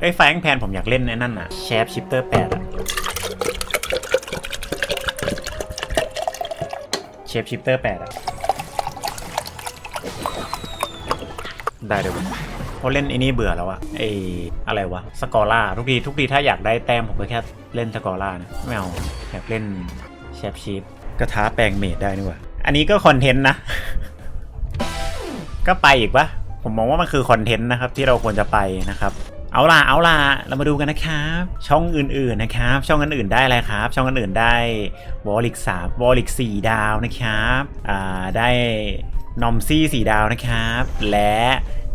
เอ้ยไฟงแพนผมอยากเล่นไอ้นั่นอะแชฟชิปเตอร์แปดอะเชฟชิปเตอร์แปดอะได้เดี๋ยวเพราะเล่นไอ้นี่เบื่อแล้วอะไออะไรวะสกอร่าทุกทีทุกทีถ้าอยากได้แต้มผมก็แค่เล่นสกอร่านะไม่เอาอยากเล่นแชฟชิปกระทาแปลงเมดได้นี่ว่อันนี้ก็คอนเทนต์นะ ก็ไปอีกปะผมมองว่ามันคือคอนเทนต์นะครับที่เราควรจะไปนะครับ เอาล่ะเอาล่ะเรามาดูกันนะครับ ช่องอื่นๆนะครับ ช่องอื่นๆได้อะไรครับ ช่องอื่นๆได้วอลิกสามวอลิกสี่ดาวนะครับอ่าได้นอมซี่สี่ดาวนะครับ และ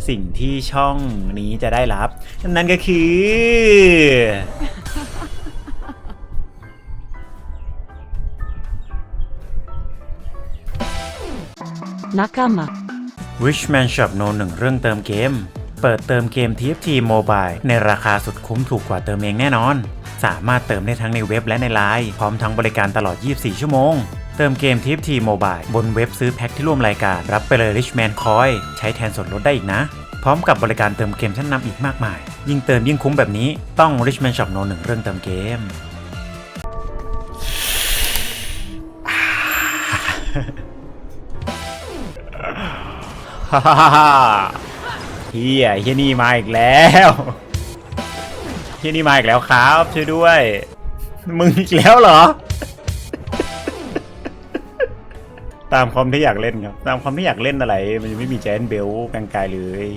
สิ่งที่ช่องนี้จะได้รับ นั่นก็คือ Nakama. Richman Shop No 1เรื่องเติมเกม เปิดเติมเกม TFT Mobile ในราคาสุดคุ้มถูกกว่าเติมเองแน่นอน สามารถเติมได้ทั้งในเว็บและในไลน์พร้อมทั้งบริการตลอด 24 ชั่วโมง เติมเกม TFT Mobile บนเว็บซื้อแพ็คที่ร่วมรายการ รับไปเลย Richman Coin ใช้แทนส่วนลดได้อีกนะ พร้อมกับบริการเติมเกมชั้นนำอีกมากมาย ยิ่งเติมยิ่งคุ้มแบบนี้ต้อง Richman Shop No 1เรื่องเติมเกมฮ่าฮ่าฮ่าฮ่า เฮียเฮียนี่มาอีกแล้วเฮียนี่มาอีกแล้วครับช่วยด้วย มึงอีกแล้วเหรอ ตามความที่อยากเล่นครับ ตามความที่อยากเล่นอะไร มันยังไม่มีแจนเบลกลางกายเลย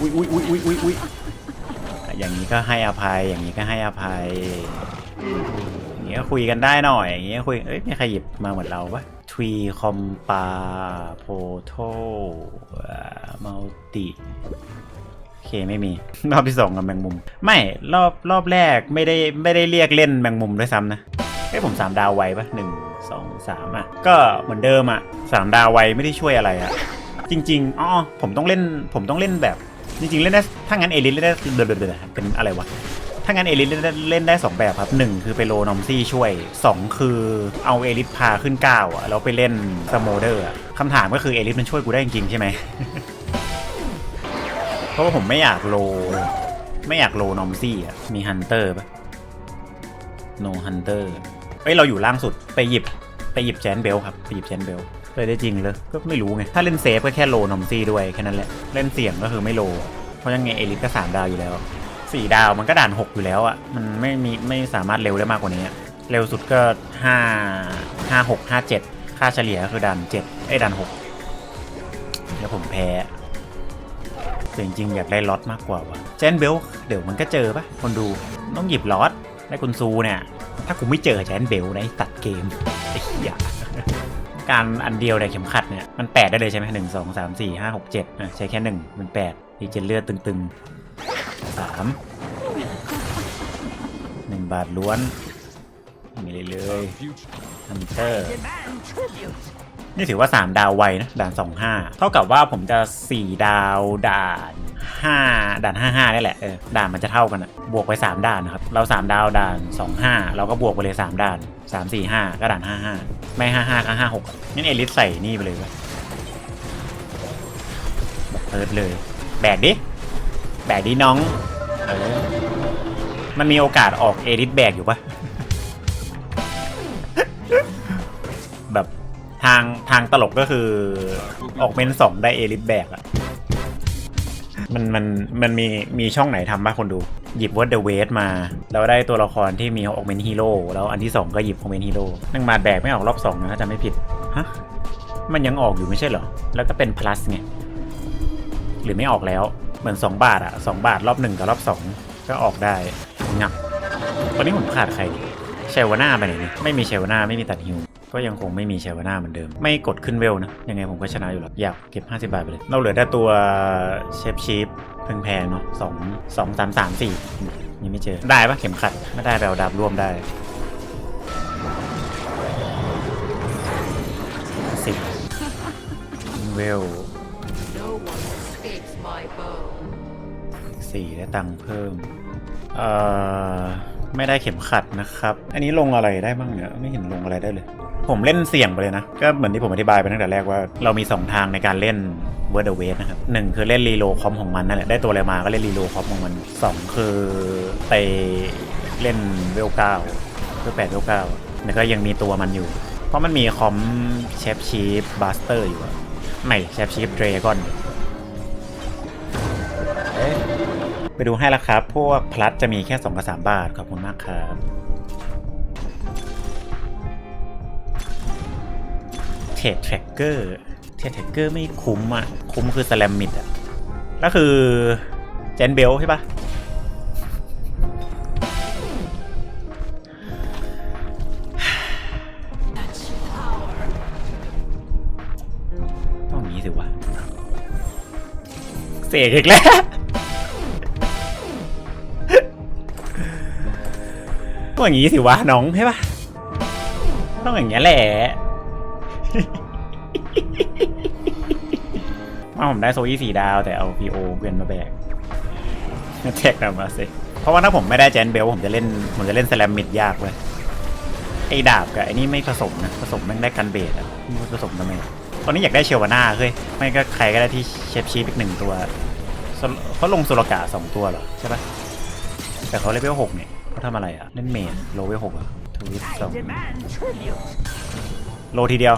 อุ้ยอุ้ยอุ้ยอุ้ยอุ้ยอุ้ยอย่างนี้ก็ให้อภัย อย่างนี้ก็ให้อภัยอย่างนี้ก็คุยกันได้หน่อย อย่างนี้คุยเอ้ยมีใครหยิบมาเหมือนเราปะ ทวีคอมปาโพโทมัลติโอเคไม่มี รอบที่สองกับแมงมุม ไม่รอบรอบแรกไม่ได้ไม่ได้เรียกเล่นแมงมุมด้วยซ้ำนะเอ้ผมสามดาวไวปะหนึ่งสองสามอะ ก็เหมือนเดิมอะสามดาวไวไม่ได้ช่วยอะไรอะ จริงๆอ๋อผมต้องเล่นผมต้องเล่นแบบ จริงๆเล่นได้ถ้างั้นเอลิสเล่นได้เดือดๆเป็นอะไรวะ ถ้างั้นเอลิสเล่นได้ 2 แบบครับ 1 คือไปโลนอมซี่ช่วย 2 คือเอาเอลิสพาขึ้นก้าวอะแล้วไปเล่นสโมเดอร์คำถามก็คือเอลิสมันช่วยกูได้จริงใช่ไหมเพราะว่าผมไม่อยากโล ไม่อยากโลนอมซี่อะมีฮันเตอร์ปะโนฮันเตอร์เอ้ยเราอยู่ล่างสุดไปหยิบไปหยิบแจนเบลครับไปหยิบแจนเบลเลยได้จริงเลยก็ไม่รู้ไง ถ้าเล่นเซฟก็แค่โลนอมซี่ด้วยแค่นั้นแหละ เล่นเสี่ยงก็คือไม่โล เพราะยังไงเอลิสก็สามดาวอยู่แล้ว สี่ดาวมันก็ด่านหกอยู่แล้วอะ่ะมันไม่มีไม่สามารถเร็วได้มากกว่านี้อะเร็วสุดก็ห้าห้าหกห้าเจ็ดค่าเฉลี่ยก็คือด่านเจ็ดไอ้ด่านหกเดี๋ยวผมแพ้แต่จริงๆอยากได้ล็อตมากกว่าวะเจนเบลเดี๋ยวมันก็เจอปะคนดูต้องหยิบล็อตได้คุณซูเนี่ยถ้ากูไม่เจอแจนเบลนะตัดเกมไอ้เหี้ยการอันเดียวในเข็มขัดเนี่ยมันแปดได้เลยใช่ไหมหนึ่งสองสามสี่ห้าหกเจ็ดอะใช้แค่หนึ่งมันแปดดีเจนเลือดตึงๆ สามหนึ่งบาทล้วนมีเลยเลยฮันเตอร์นี่ถือว่า 3 ดาวไวนะด่าน 25 เท่ากับว่าผมจะ 4 ดาวด่าน 5 ด่าน 55นี่แหละเออด่านมันจะเท่ากันอะบวกไป 3 ด่านนะครับ เรา 3 ดาวด่าน 25 เราก็บวกไปเลย 3 ด่าน 3 4 5 ก็ด่าน 55 ไม่ 55 ก็ 56อะงั้นเอลิสใส่นี่ไปเลยวะเพิดเลย แบกดิ แบกดิน้องเออมันมีโอกาสออกเอลิสแบกอยู่ปะแบบทางทางตลกก็คือออกเมนสองได้เอลิสแบกอะมันมันมันมีมีช่องไหนทำบ้างคนดู หยิบวอตเดอะเวสมา แล้วได้ตัวละครที่มีออกเมนฮีโร่แล้วอันที่สองก็หยิบออกเมนฮีโร่นั่งมาแบกไม่ออกรอบสองนะถ้าจะไม่ผิดฮะมันยังออกอยู่ไม่ใช่เหรอ แล้วก็เป็น plus ไงหรือไม่ออกแล้ว เหมือน 2 บาทอะ2บาทรอบหนึ่งกับรอบ 2 ก็ออกได้งับตอนนี้ผมขาดใครเชลวาน่าไปไหนเนี่ยไม่มีเชลวาน่าไม่มีตัดฮิวก็ยังคงไม่มีเชลวาน่าเหมือนเดิม ไม่กดขึ้นเวลนะ ยังไงผมก็ชนะอยู่แล้วอยากเก็บ 50 บาทไปเลย เราเหลือแต่ตัวเชฟชีฟแพงๆเนาะสองสองสามสามสี่ยังไม่เจอได้ปะเข็มขัดไม่ได้ไปเอาดาบร่วมได้สิบเวล สี่ได้ตังค์เพิ่ม เอ่อ ไม่ได้เข็มขัดนะครับ อันนี้ลงอะไรได้บ้างเนี่ยไม่เห็นลงอะไรได้เลย ผมเล่นเสี่ยงไปเลยนะ ก็เหมือนที่ผมอธิบายไปตั้งแต่แรกว่าเรามี 2 ทางในการเล่นเวอร์เดเวสนะครับหนึ่งคือเล่นรีโลคอมของมันนั่นแหละได้ตัวอะไรมาก็เล่นรีโลคอมของมันสองคือไปเล่นเวลเก้าเวลแปดเวลเก้าแล้วก็ยังมีตัวมันอยู่ เพราะมันมีคอมเชฟชีฟบัสเตอร์อยู่อะไม่เชฟชีฟเดรก้อน ไปดูให้ละครับ พวกพลัสจะมีแค่2กับ3บาท ขอบคุณมากครับเทรดแทร็กเกอร์เทรดแทร็กเกอร์ไม่คุ้มอะคุ้มคือสแลมมิดอะก็คือเจนเบลใช่ปะต้องอย่างนี้สิวะเสกอีกแล้ว ต้องอย่างนี้สิวะน้องใช่ปะต้องอย่างเงี้ยแหละว่าผมได้โซยี่สี่ดาวแต่เอาพีโอเวียนมาแบกแท็กนำมาสิเพราะว่าถ้าผมไม่ได้แจนเบลผมจะเล่นผมจะเล่นสแลมมิดยากเลยไอ้ดาบกับไอ้นี่ไม่ผสมนะผสมแม่งได้กันเบสอะไม่ผสมทำไมตอนนี้อยากได้เชลวาน่าเฮ้ยไม่ก็ใครก็ได้ที่เชฟชีฟอีกหนึ่งตัวโซลเขาลงโซลกาสองตัวเหรอใช่ปะแต่เขาเลเวลหกเนี่ย เขาทำอะไรอะเล่นเมดโลเวลหกอะทวิตสองโลทีเดียว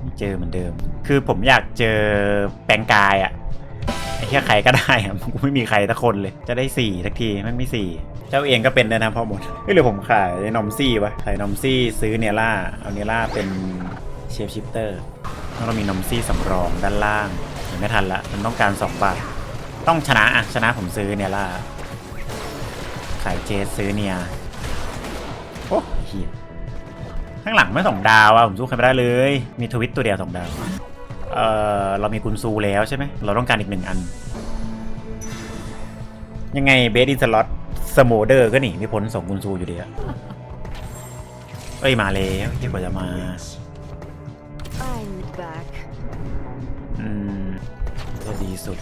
ไม่เจอเหมือนเดิม คือผมอยากเจอแปลงกายอะไอ้แค่ใครก็ได้อะกูไม่มีใครสักคนเลย จะได้สี่สักทีไม่มีสี่เจ้าเองก็เป็นด้วยนะพ่อหมดเฮ้ยหรือผมขายนอมซี่วะขายนอมซี่ซื้อเนล่าเอาเนล่าเป็นเชฟชิปเตอร์แล้วเรามีนอมซี่สำรองด้านล่างเห็นไม่ทันละมันต้องการ2บาทต้องชนะอะชนะผมซื้อเนล่า ขายเจสซื้อเนียโอ้เฮียข้างหลังไม่สองดาวอะผมสู้ใครไม่ได้เลย มีทวิตตัวเดียวสองดาวเอ่อเรามีกุนซูแล้วใช่ไหมเราต้องการอีกหนึ่งอัน ยังไงเบสอินสล็อตสโมเดอร์ก็หนีไม่พ้นสองกุนซูอยู่ดีอะเอ้ยมาแล้วที่กว่าจะมา I'm back. อืมจะดีสุด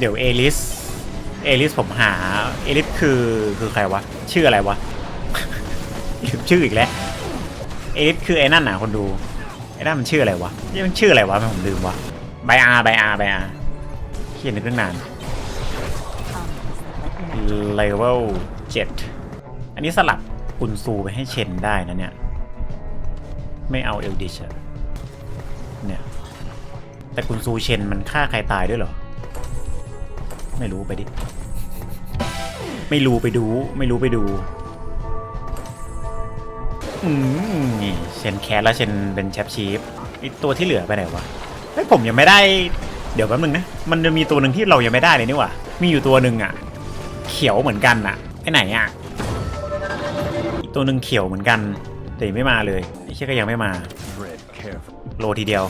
เดี๋ยวเอลิส เอลิสผมหา เอลิสคือคือใครวะ ชื่ออะไรวะลืมชื่ออีกแล้ว เอลิสคือไอ้นั่นน่ะคนดู ไอ้นั่นมันชื่ออะไรวะนี่มันชื่ออะไรวะผมลืมวะไบอาร์ไบอาร์ไบอาร์เขียนนึกตั้งนานเลเวล7อันนี้สลับกุนซูไปให้เชนได้นะเนี่ย ไม่เอาเอลดิชเนี่ย แต่กุนซูเชนมันฆ่าใครตายด้วยเหรอ ไม่รู้ไปดิ ไม่รู้ไปดู ไม่รู้ไปดู อืมนี่เชนแคสแล้วเชนเป็นแชปชีฟไอตัวที่เหลือไปไหนวะเฮ้ยผมยังไม่ได้ เดี๋ยวแป๊บนึงนะ มันจะมีตัวหนึ่งที่เรายังไม่ได้เลยนี่หว่า มีอยู่ตัวหนึ่งอะเขียวเหมือนกันอะไปไหนอะอีกตัวหนึ่งเขียวเหมือนกัน แต่ยังไม่มาเลยไอ้เชี่ยก็ยังไม่มา Fred, careful. โลทีเดียว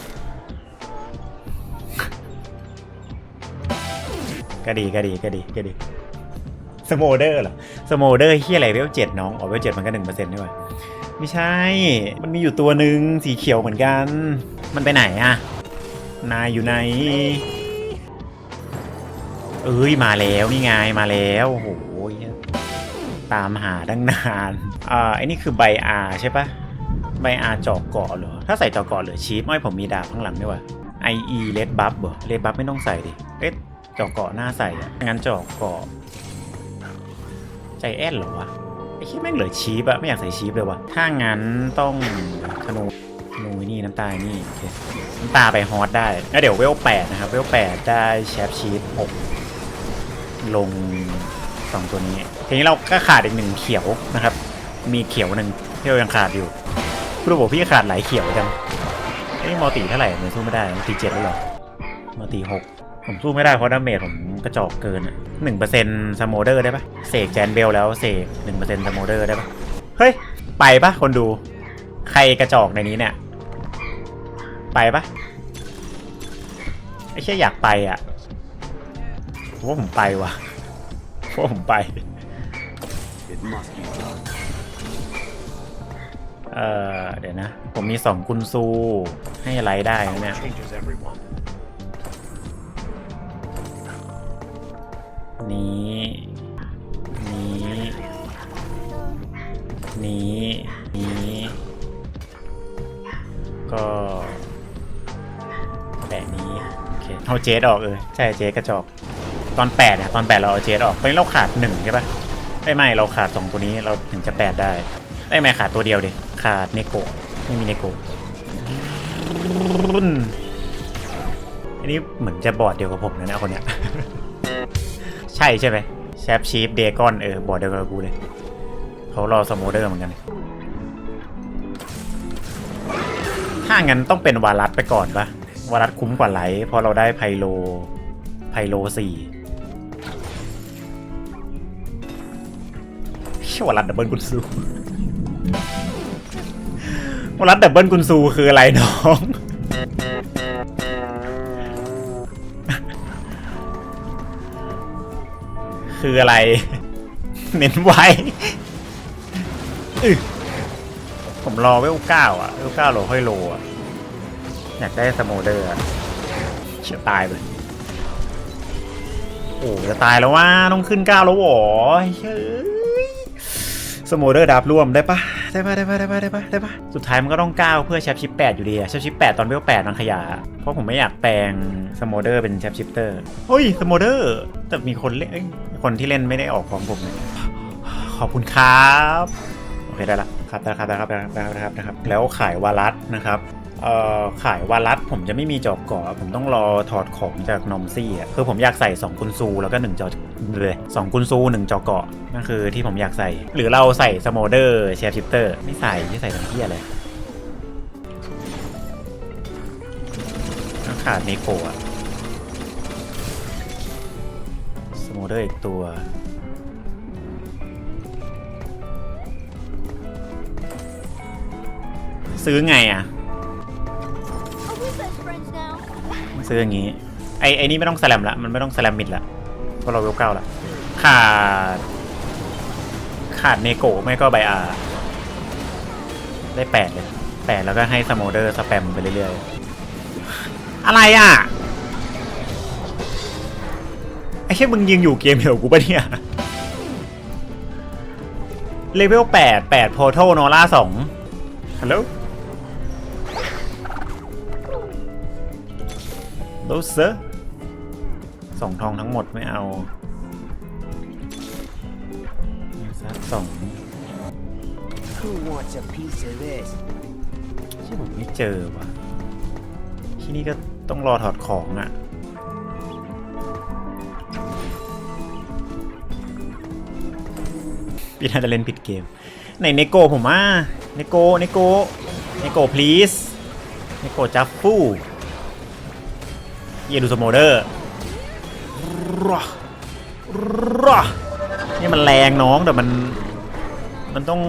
ก็ดีก็ดีก็ดีก็ดีสโมเดอร์เหรอสโมเดอร์เฮียอะไรเวลเจ็ดน้องอ๋อเวลเจ็ดมันก็หนึ่งเปอร์เซ็นต์ด้วยไม่ใช่ มันมีอยู่ตัวหนึ่งสีเขียวเหมือนกัน มันไปไหนอะนายอยู่ไหนเอ้ยมาแล้วนี่ไงมาแล้วโอ้โหตามหาตั้งนานอ่าไอ้นี่คือใบอาใช่ปะใบอาจอกเกาะเหรอถ้าใส่จอกเกาะเหลือชีพไม่ผมมีดาบข้างหลังด้วยวะ IE Red Buff เหรอ Red Buff ไม่ต้องใส่ดิเอ๊ะ จอกเกาะหน้าใส่อะงั้นจอกเกาะใจแอนเหรอวะไอ้ที่แม่งเหลือชีพอะไม่อยากใส่ชีพเลยวะถ้างั้นต้องธนูธนูนี่น้ำตานี่โอเคน้ำตาไปฮอตได้แล้วเดี๋ยวเวลแปดนะครับเวลแปดได้แชปชีพหกลงสองตัวนี้ทีนี้เราก็ขาดอีกหนึ่งเขียวนะครับ มีเขียวหนึ่งที่เรายังขาดอยู่คุณบอกพี่ขาดหลายเขียวจังเอ้ยมอตีเท่าไหร่ผมสู้ไม่ได้มอตีเจ็ดแล้วเหรอมอตีหก ผมสู้ไม่ได้เพราะดาเมจผมกระจอกเกินอะหนึ่งเปอร์เซ็นต์สโมเดอร์ได้ปะเสกแจนเบลแล้วเสกหนึ่งเปอร์เซ็นต์สโมเดอร์ได้ปะเฮ้ย ไปปะคนดู ใครกระจอกในนี้เนี่ย ไปปะไอ้เชี่ยอยากไปอะผมว่าผมไปว่ะผมว่าผมไป It must be done. เออเดี๋ยวนะ ผมมีสองกุนซูให้ไลท์ได้นะเนี่ย นี้ นี้ นี้ นี้ ก็แบบนี้โอเคเอาเจสออกเออใช่เจสกระจอกตอนแปดอะตอนแปดเราเอาเจสออกตอนนี้เราขาดหนึ่งใช่ปะไม่ไม่เราขาดสองตัวนี้เราถึงจะแปดได้ไม่ไม่ขาดตัวเดียวดิขาดเนโกะไม่มีเนโกะอันนี้เหมือนจะบอดเดียวกับผมนะเนี่ยคนเนี้ย ใช่ใช่ไหมแชปชีฟเดกอนเออ บอดเดียวกับกูเลยเขารอสโมเดอร์เหมือนกัน ถ้างั้นต้องเป็นวารัสไปก่อนปะวารัสคุ้มกว่าไลท์เพราะเราได้ไพโลไพโลสี่ชื่อวารัสดับเบิลกุนซูวารัสดับเบิลกุนซูคืออะไรน้อง คืออะไร เน้นไว้ผมรอเวลเก้าอะเวลเก้าโลค่อยโลอะ อยากได้สโมเดอร์อะเฉียตายไปเลยโอ้จะตายแล้วว่าต้องขึ้นเก้าแล้วหวอเฮ้ยสโมเดอร์ดับร่วมได้ปะ ได้ปะได้ปะได้ปะได้ปะได้ปะสุดท้ายมันก็ต้องก้าวเพื่อแชปชิปแปดอยู่ดีอะแชปชิปแปดตอนเวลแปดมันขยะ เพราะผมไม่อยากแปลงสโมเดอร์เป็นแชปชิปเตอร์เฮ้ยสโมเดอร์ แต่มีคนเล่นเอ้ยคนที่เล่นไม่ได้ออกของผมเลยขอบคุณครับ โอเคได้ละครับได้ครับได้ครับได้ครับได้ครับ แล้วขายวารัสนะครับ ขายวารัสผมจะไม่มีจอกเกาะผมต้องรอถอดของจากนอมซี่อะคือผมอยากใส่2กุนซูแล้วก็1จอเลย2กุนซู1จอกเกาะนั่นคือที่ผมอยากใส่ หรือเราใส่สโมเดอร์เชฟชิปเตอร์ไม่ใส่ไม่ใส่ทั้งที่อะไรขาดเนโกะสโมเดอร์อีกตัวซื้อไงอะ ซื้ออย่างนี้ ไอไอนี่ไม่ต้องแสลมละมันไม่ต้องแสลมมิดละเพราะเราเวลเก้าละขาด ขาดเนโกไม่ก็ไบอาได้แปดเลยแปดแล้วก็ให้สโมเดอร์สแปมไปเรื่อยๆ อะไรอะ ไอ้แค่มึงยิงอยู่เกมเดียวกูปะเนี่ยเลเวลแปดแปดโพโทโนล่าสองฮัลโหล โลเซอร์สองทองทั้งหมดไม่เอาซักสอง Who wants a piece of this? ที่ผมไม่เจอว่ะ ที่นี่ก็ต้องรอถอดของอะ่ะพี่น่าจะเล่นผิดเกมไหนเนโกผมอะเนโกเนโกเนโก please เนโกจัฟฟู เยดูสโมเดอร์รอรอนี่มันแรงน้องแต่มัน มันต้อง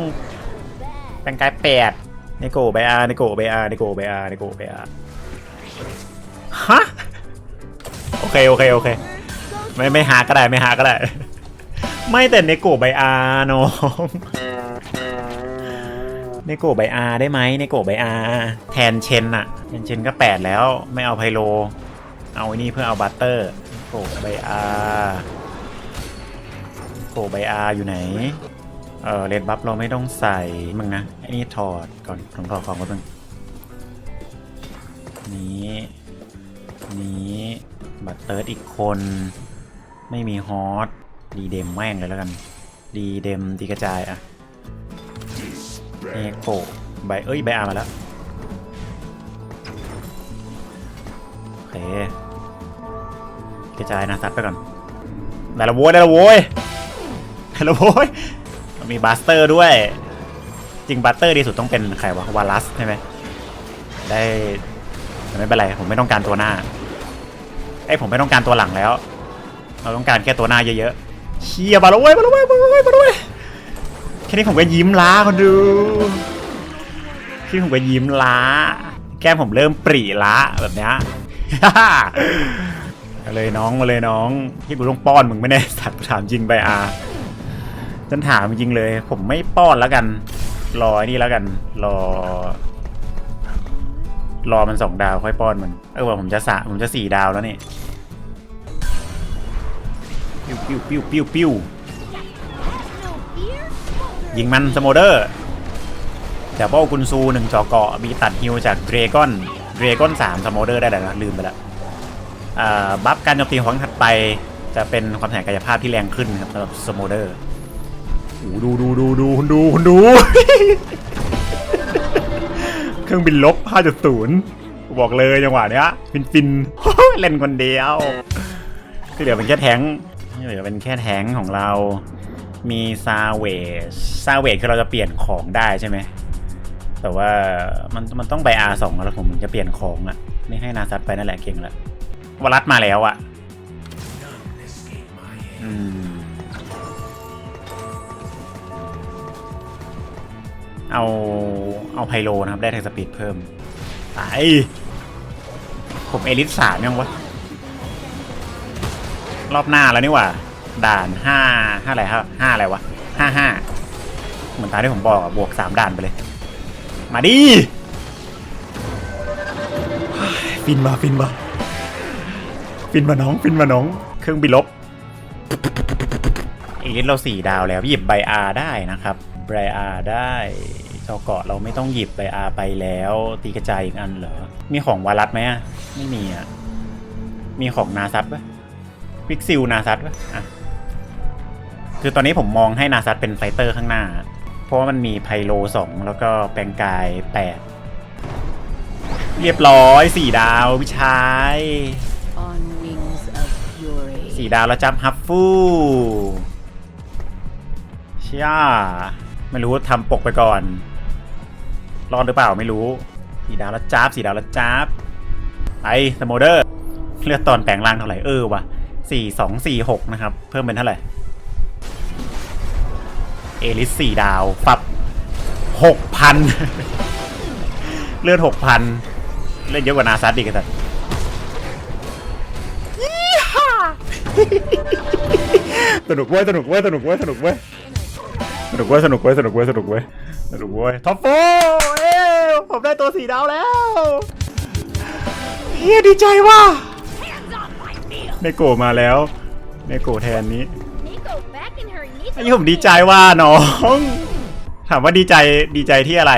แปลงกายแปดเนโกไบอาร์เนโกไบอาร์เนโกไบอาร์เนโกไบอาร์ฮะโอเคโอเคโอเค ไม่ไม่หาก็ได้ไม่หาก็ได้ ไม่แต่เนโกไบอาร์น้องเนโกไบอาร์ได้ไหมเนโกไบอาร์แทนเชนอะแทนเชนก็แปดแล้ว ไม่เอาไพโล เอาไอ้นี่เพื่อเอาบัตเตอร์โกไบอาร์โกไบอาร์อยู่ไหน เออเลดบัฟเราไม่ต้องใส่มึงนะไอ้นี่ถอดก่อนต้องถอดของก่อนมึงนี้นี้บัตเตอร์อีกคน ไม่มีฮอตดีเดมแม่งเลยแล้วกัน ดีเดมตีกระจายอะเอโกใบเอ้ยใบอาร์มาแล้ว โอเคกระจายนะซัดไปก่อนได้ละโว้ยได้ละโว้ยได้ละโว้ยมีบัสเตอร์ด้วย จริงบัสเตอร์ดีสุดต้องเป็นใครวะวาลัสใช่ไหมได้ไม่เป็นไรผมไม่ต้องการตัวหน้าไอ้ผมไม่ต้องการตัวหลังแล้ว เราต้องการแค่ตัวหน้าเยอะๆเชียมาล้วเว้ยมาล้วเว้ยมาล้วเว้ยมาล้วเว้ยแค่นี้ผมก็ยิ้มล้าคนดูแค่นี้ผมก็ยิ้มล้า แก้มผมเริ่มปรีล้าแบบเนี้ย มาเลยน้องมาเลยน้องที่กูต้องป้อนมึงไม่แน่สัตว์ถามจริงไปอาฉันถามจริงเลย ผมไม่ป้อนแล้วกัน รอไอ้นี่แล้วกัน รอ รอมันสองดาวค่อยป้อนมันเออว่าผมจะสะผมจะสี่ดาวแล้วนี่ปิ้วปิ้วปิ้วปิ้วปิ้วยิงมันสโมเดอร์จดับเบิลกุนซูหนึ่งจอเกาะมีตัดฮิวจากเดรกอน เดรกอนสามสโมเดอร์ได้แล้วนะลืมไปละอ่าบัฟการโจมตีของถัดไปจะเป็นความแข็งกายภาพที่แรงขึ้นครับสำหรับสโมเดอร์โอ้ดูดูดูดูคุณดูคุณดู เครื่องบินลบ 5.0 บอกเลยจังหวะเนี้ยฟินฟินเล่นคนเดียวที่เหลือเป็นแค่แทงที่เหลือเป็นแค่แทงของเรา มีซาเวชซาเวชคือเราจะเปลี่ยนของได้ใช่ไหม แต่ว่ามันมันต้องไป R2 แล้วผมถึงจะเปลี่ยนของอะไม่ให้นาซัดไปนั่นแหละเก่งล้วรัตมาแล้วอะอืมเอาเอาไพโลนะครับ ได้แท็กสปีดเพิ่มไปผมเอลิสสามยังวะ รอบหน้าแล้วนี่ว่า ด่านห้าห้าอะไรครับห้าอะไรวะห้าห้าเหมือนตามที่ผมบอกอะบวกสามด่านไปเลย มาดิฟินมาฟินมาฟินมาน้องฟินมาน้อง เครื่องบินลบอีกนิดเราสี่ดาวแล้วหยิบใบอาได้นะครับใบอาได้เจ้าเกาะเราไม่ต้องหยิบใบอาไปแล้ว ตีกระจายอีกอันเหรอ มีของวารัตไหมอะไม่มีอะ มีของนาซัตปะวิกซิลนาซัตปะอะคือตอนนี้ผมมองให้นาซัตเป็นไฟเตอร์ข้างหน้า ราะว่ามันมีไพโลสองแล้วก็แปลงกายแปดเรียบร้อยสี่ดาววิชาย On wings of fury. สี่ดาวแล้วจับฮับฟูเชี่ยไม่รู้ทำปกไปก่อนรอดหรือเปล่าไม่รู้สี่ดาวแล้วจับสี่ดาวแล้วจับไอสโมเดอร์เลือดตอนแปลงร่างเท่าไหร่เออวะสี่สองสี่หกนะครับ เพิ่มเป็นเท่าไหร่ เอลิสสี่ดาวปรับหกพันเลือดหกพันเลือดเยอะกว่านาซัดอีกแต่สนุกเว้ยสนุกเว้ยสนุกเว้ยสนุกเว้ยสนุกเว้ยสนุกเว้ยสนุกเว้ยสนุกเว้ยสนุกเว้ยท็อปโฟเอ้ยผมได้ตัวสีดาวแล้วเฮียดีใจว่ะเนโกะมาแล้วเนโกะแทนนี้ น Nico นี้ผมดีใจว่าน้อง ถามว่าดีใจดีใจที่อะไร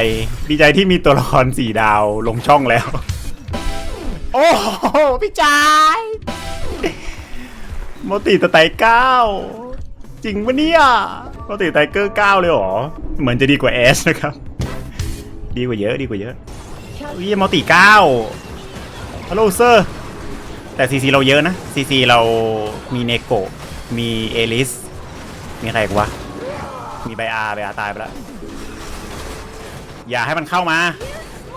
ดีใจที่มีตัวละครสี่ดาวลงช่องแล้ว โอ้โหพี่จายโมติตะไตเก้าจริงปะเนี่ยโมติไตเกอร์เก้าเลยเหรอ เหมือนจะดีกว่าแอสนะครับ ดีกว่าเยอะดีกว่าเยอะวิโมติเก้าฮัลโหลเซอร์แต่ซีซีเราเยอะนะซีซีเรามีเนโกะมีเอลิส มีใครอีกวะ มีไบอาร์ไบอาตายไปแล้ว อย่าให้มันเข้ามา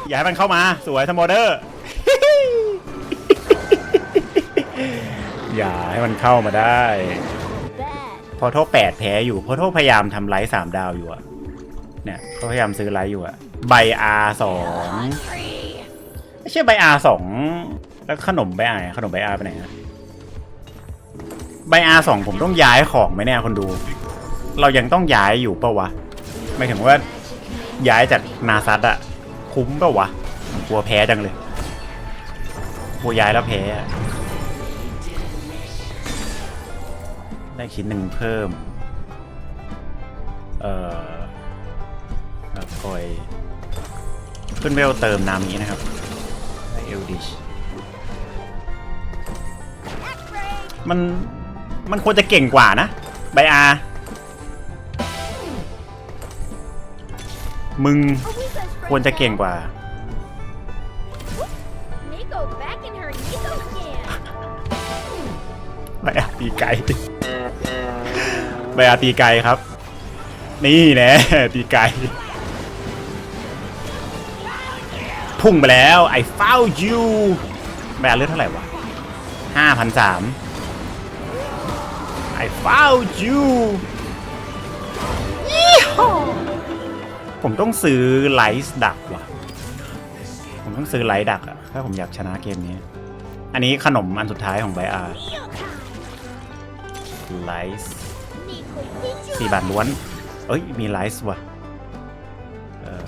อย่าให้มันเข้ามา สวยทมอเดอร์ อย่าให้มันเข้ามาได้ พอโทษแปดแพ้อยู่ พอโทษพยายามทำไลท์สามดาวอยู่อะเนี่ยเขาพยายามซื้อไลท์อยู่อะใบอาสองไม่ใช่ใบอาสองแล้วขนมใบอาขนมใบอาไปไหนอะ ใบอาสองผมต้องย้ายของไหมเนี่ยคนดู เรายังต้องย้ายอยู่ปะวะไม่ถึงว่าย้ายจากนาซัตอะคุ้มปะวะกลัวแพ้จังเลยกลัวย้ายแล้วแพ้อะได้ชิ้นหนึ่งเพิ่ม เอ่อแล้วคอยขึ้นเวลเติมนามินะครับได้เอลดิชมัน มันควรจะเก่งกว่านะไบอาร์มึง Are we best friends ควรจะเก่ง now? กว่า Nico back in her Nico skin. ไบอาร์ตีไกลไบอาร์ตีไกลครับ นี่แน่ตีไกลพุ่งไปแล้ว I found you ไบอาร์เลือดเท่าไหร่วะห้าพันสาม I found you ยี่ห้อผมต้องซื้อไลท์ดักว่ะ ผมต้องซื้อไลท์ดักอะถ้าผมอยากชนะเกมนี้ อันนี้ขนมอันสุดท้ายของไบอาร์ไลท์ Nico, did you สี่บาทล้วน เอ้ย มีไลท์ว่ะเออ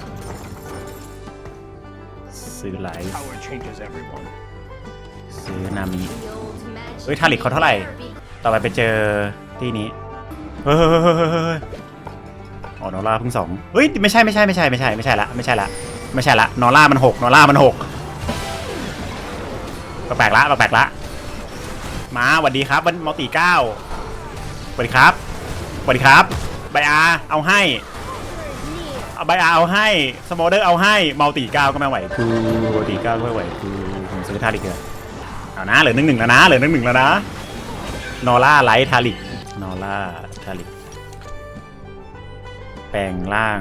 ซื้อไลท์ Power changes everyone. ซื้อนามิ the old magic เฮ้ยทาริกเขาเท่าไหร่ ต่อไปไปเจอ ที่นี้เฮ้ยอ๋อนอร่าเพิ่งสองเฮ้ยไม่ใช่ไม่ใช่ไม่ใช่ไม่ใช่ไม่ใช่ละไม่ใช่ละไม่ใช่ละนอร่ามันหกนอร่ามันหกแปลกๆละแปลกๆละ มาสวัสดีครับวันมัลติเก้าสวัสดีครับสวัสดีครับไบอาเอาให้ Near. เอาไบอาเอาให้สมอเดอร์เอาให้มัลติเก้าก็ไม่ไหวคูมัลติเก้าก็ไม่ไหวคูผมซื้อทาริกเลยเอานะเหลือหนึ่งหนึ่งแล้วนะเหลือหนึ่งหนึ่งแล้วนะนอร่าไลท์ทาริก นอร่าทาริกแปลงร่าง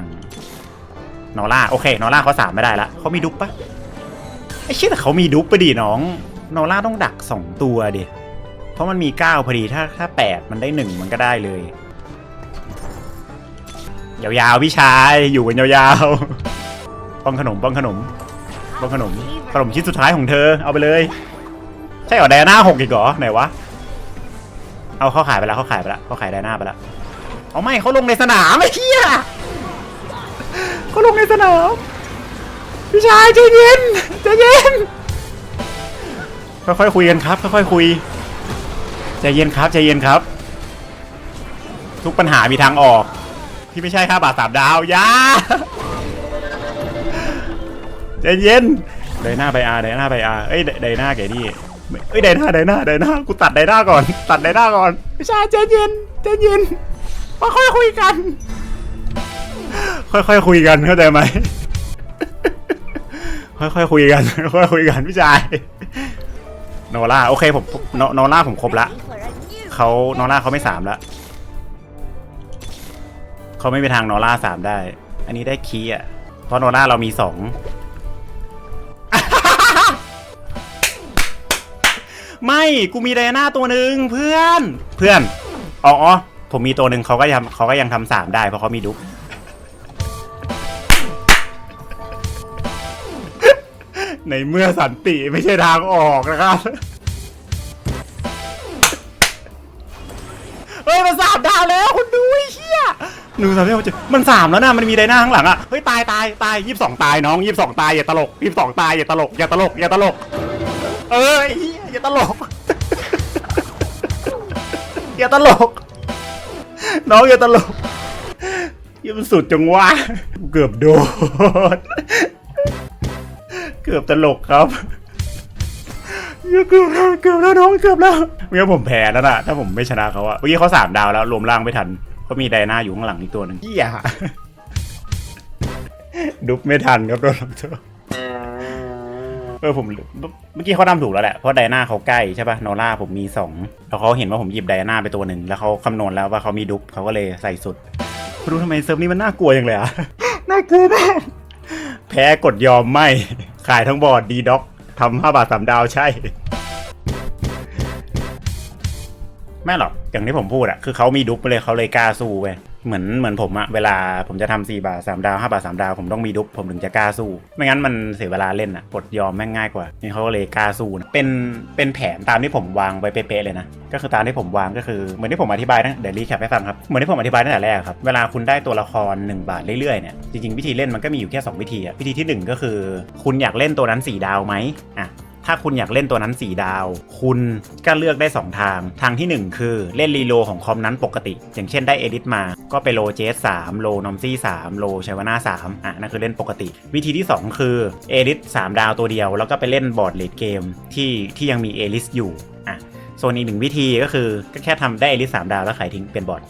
นอร่าโอเคนอร่าเขาสามไม่ได้ละเขามีดุ๊ปปะไอ้เชี่ยแต่เขามีดุ๊ปไปดิน้อง นอร่าต้องดักสองตัวดิเพราะมันมีเก้าพอดีถ้าถ้าแปดมันได้หนึ่งมันก็ได้เลย ยาวๆพี่ชายอยู่กันยาวๆป้องขนมป้องขนมป้องขนมขนมชิ้นสุดท้ายของเธอเอาไปเลย ใช่เหรอไดน่าหกอีกเหรอไหนวะ เอาเขาขายไปแล้วเขาขายไปแล้วเขาขายไดอาน่าไปแล้วเอาไม่เขาลงในสนามไอ้เหี้ยเขาลงในสนามพี่ชายใจเย็นใจเย็นค่อยๆคุยกันครับค่อยๆคุยใจเย็นครับใจเย็นครับ ทุกปัญหามีทางออกที่ไม่ใช่ค่าบาทสามดาวยาใจเย็นไดหน้าไปอาไดหน้าไปอาเอ้ยไดไดหน้าแกนี่ เอ้ยไดหน้าไดหน้าไดหน้ากูตัดไดหน้าก่อน ตัดไดหน้าก่อนพี่ชายใจเย็นใจเย็นมาค่อยคุยกัน ค่อยๆคุยกันเข้าใจไหมค่อยๆคุยกันค่อยๆคุยกันพี่ชายโนล่าโอเคผมผมโนโนล่าผมครบละ Ready for a new เขาโนล่าเขาไม่สามละเขาไม่มีทางโนล่าสามได้ อันนี้ได้คีย์อะเพราะโนล่าเรามีสอง ไม่กูมีไดอาน่าตัวหนึ่งเพื่อนเพื่อนอ๋ออ๋อผมมีตัวหนึ่งเขาก็ยังเขาก็ยังทำสามได้เพราะเขามีดุ๊กในเมื่อสันติไม่ใช่ทางออกนะครับ เฮ้ย มันสามดาวแล้วคุณดูไอ้เหี้ยหนึ่งสามสี่ห้าหกเจ็ดมันสามแล้วนะมันมีไดหน้าข้างหลังอะ เฮ้ย ตายตายตายยี่สิบสองตายน้องยี่สิบสองตายอย่าตลกยี่สิบสองตายอย่าตลกอย่าตลกอย่าตลก เออไอ้เหี้ยอย่าตลก อย่าตลก น้องอย่าตลกยี่มันสุดจังวะเกือบโดน เกือบตลกครับเกือบแล้วเกือบแล้วน้องเกือบแล้วเมื่อกี้ผมแพ้แล้วนะถ้าผมไม่ชนะเขาอะเมื่อกี้เขาสามดาวแล้วรวมร่างไม่ทันเขาะมีไดนาอยู่ข้างหลังอีกตัวหนึ่งเฮียดุบไม่ทันครับโดนลำโทษ เออผมเมื่อกี้เขาทำถูกแล้วแหละเพราะไดนาเขาใกล้ใช่ป่ะโนล่าผมมีสองแล้วเขาเห็นว่าผมหยิบไดนาไปตัวหนึ่งแล้วเขาคำนวณแล้วว่าเขามีดุบเขาก็เลยใส่สุดไม่รู้ทำไมเซิร์ฟนี้มันน่ากลัวอย่างเลยอะน่ากลัวมากแพ้กดยอมไม่ ขายทั้งบอร์ดดีด็อกทำห้าบาทสามดาวใช่ไม่หรอกอย่างที่ผมพูดอะคือเขามีดุ๊ปไปเลยเขาเลยกล้าสู้เว้ย เหมือนเหมือนผมอะเวลาผมจะทำสี่บาทสามดาวห้าบาทสามดาวผมต้องมีดุ๊ปผมถึงจะกล้าสู้ ไม่งั้นมันเสียเวลาเล่นอะกดยอมแม่งง่ายกว่า นี่เขาก็เลยกล้าสู้นะเป็นเป็นแผนตามที่ผมวางไว้เป๊ะๆเลยนะ ก็คือตามที่ผมวางก็คือเหมือนที่ผมอธิบายนะเดี๋ยวรีแคปให้ฟังครับ เหมือนที่ผมอธิบายตั้งแต่แรกครับ เวลาคุณได้ตัวละคร 1 บาทเรื่อยๆเนี่ยจริงๆวิธีเล่นมันก็มีอยู่แค่ 2 วิธีอะวิธีที่หนึ่งก็คือ คุณอยากเล่นตัวนั้น 4 ดาวไหมอะ ถ้าคุณอยากเล่นตัวนั้น 4 ดาว คุณก็เลือกได้ 2 ทาง ทางทีหนึ่1 คือเล่นรีโลของคอมนั้นปกติ อย่างเช่นได้เอดิตมา ก็ไปโลเจส3โลนอมซี่3โลชัยวาน่า3อะนั่นคือเล่นปกติ วิธีที่ 2 คือเอดิต3ดาวตัวเดียว แล้วก็ไปเล่นบอร์ดเลดเกมที่ที่ยังมีเอลิสอยู่อะส่วนอีกหนึ่งวิธีก็คือก็แค่ทำได้เอลิส3ดาวแล้วขายทิ้งเป็นบอร์ด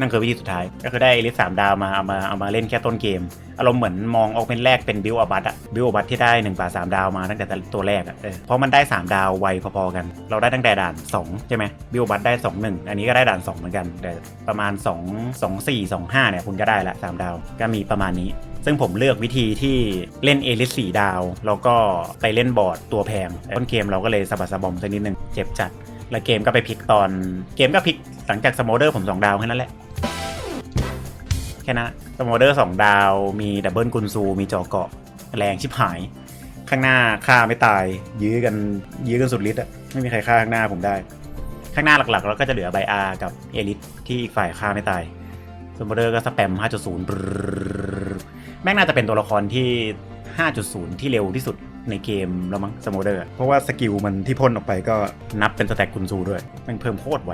นั่นคือวิธีสุดท้าย ก็คือได้เอลิสสามดาวมาเอามาเอามาเล่นแค่ต้นเกม อารมณ์เหมือนมองออกเป็นแรกเป็นบิวอบัตอะบิวอบัตที่ได้1บาท3ดาวมาตั้งแต่ตัวแรกอะเพราะมันได้ 3 ดาวไวพอๆกัน เราได้ตั้งแต่ด่าน 2 ใช่ไหมบิวอบัตได้ 2 1 อันนี้ก็ได้ด่าน 2 เหมือนกันแต่ประมาณ 2 2 4 2 5เนี่ยคุณก็ได้ละ3ดาวก็มีประมาณนี้ ซึ่งผมเลือกวิธีที่เล่นเอลิส4ดาว แล้วก็ไปเล่นบอร์ดตัวแพงต้นเกมเราก็เลยสะบัดสะบอมสักนิดนึงเจ็บจัดแล้วเกมก็ไปพลิกตอนเกมก็พลิกหลังจากสโมเดอร์ผมสองดาวแค่นั้นแหละ ค่นั้นสโมเดอร์สองดาวมีดับเบิลกุนซูมีจอเกาะแรงชิบหาย ข้างหน้าฆ่าไม่ตาย ยื้อกันยื้อกันสุดฤทธิ์อะไม่มีใครฆ่าข้างหน้าผมได้ ข้างหน้าหลักๆ แล้วก็จะเหลือไบอาร์กับเอลิทที่อีกฝ่ายฆ่าไม่ตายสโมเดอร์ก็สแปม 5.0 แม่งน่าจะเป็นตัวละครที่ 5.0 ที่เร็วที่สุดในเกมแล้วมั้งสโมเดอร์ เพราะว่าสกิลมันที่พ่นออกไปก็นับเป็นสแต็กกุนซูด้วยแม่งเพิ่มโคตรไว